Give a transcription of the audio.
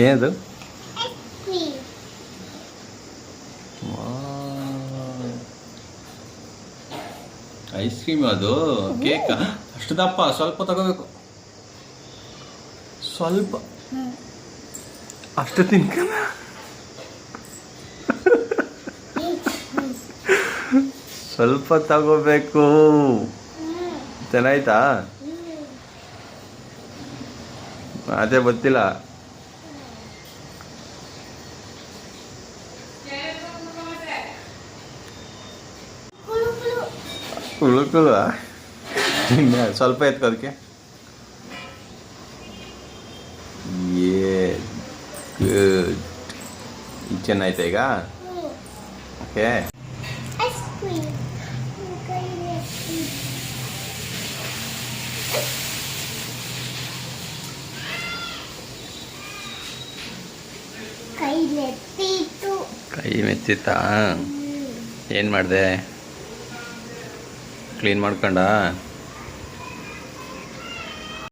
ಏನದು cream ice cream ಅದು cake ಅಷ್ಟು ದಪ್ಪ ಸ್ವಲ್ಪ ತಗೋಬೇಕು ಸ್ವಲ್ಪ ಅಷ್ಟು ತಿನ್ಕಲ್ಲ ಸ್ವಲ್ಪ ತಗೋಬೇಕು ಚೆನ್ನಾಯ್ತಾ ಅದೇ ಗೊತ್ತಿಲ್ಲ ಉಳುಕಲ್ವ ಇನ್ನು ಸ್ವಲ್ಪ ಎತ್ಕೋ ಅದಕ್ಕೆ. ಏ ಚೆನ್ನಾಯ್ತಾ ಈಗ? ಓಕೆ ಕೈ ಮೆತ್ತಿತ್ತಾ? ಏನು ಮಾಡಿದೆ? ಕ್ಲೀನ್ ಮಾಡ್ಕೊಂಡ?